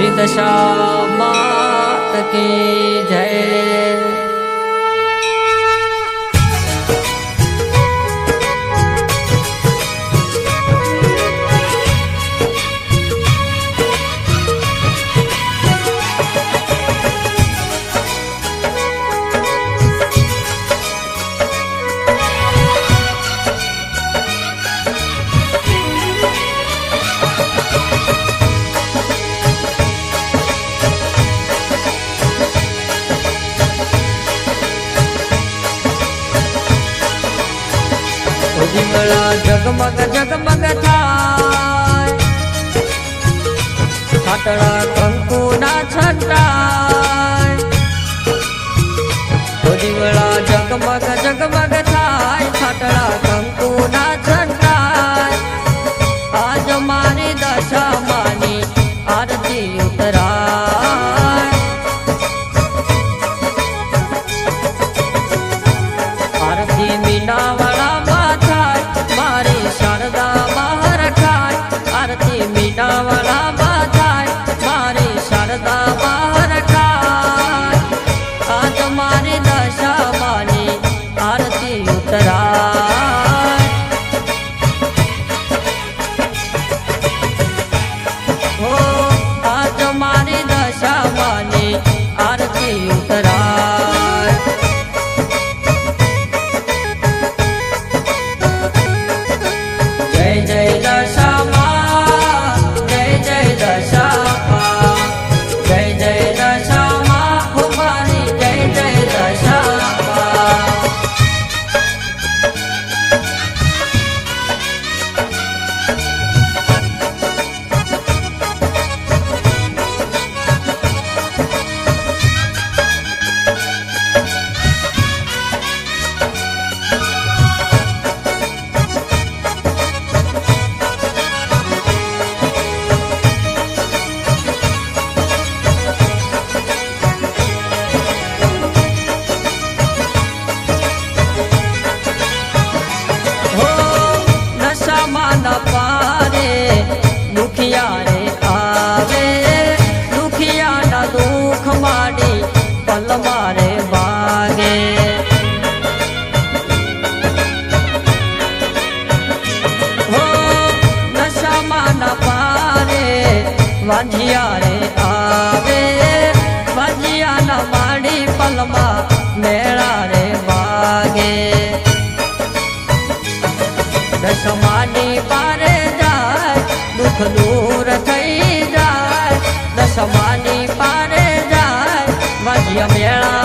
श्री दशा मात की जय। ઉજિંગળા જગમગ જગમગ થાય. ખાટડા કંકુ ના છટાય. ઉજિંગળા જગમગ જગમગ વાંઢિયા રે આવે વાંઢિયાના માડી પલમાં મેળા રે વાગે. દસ માડી પારે જાય, દુઃખ દૂર થઈ જાય. દસ પારે જાય વાંઢિયા મેળા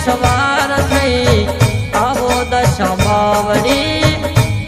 સવાર થઈ આવો દશામાવડી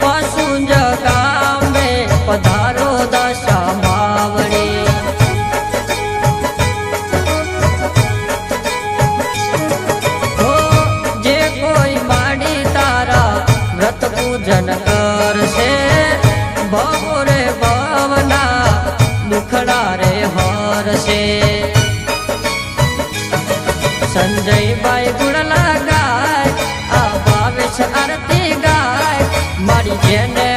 પશુંજ ગામે પધારો દશામાવડી જે કોઈ માડી તારા વ્રત પૂજન કરશે આરતી ગાય. મારી જેને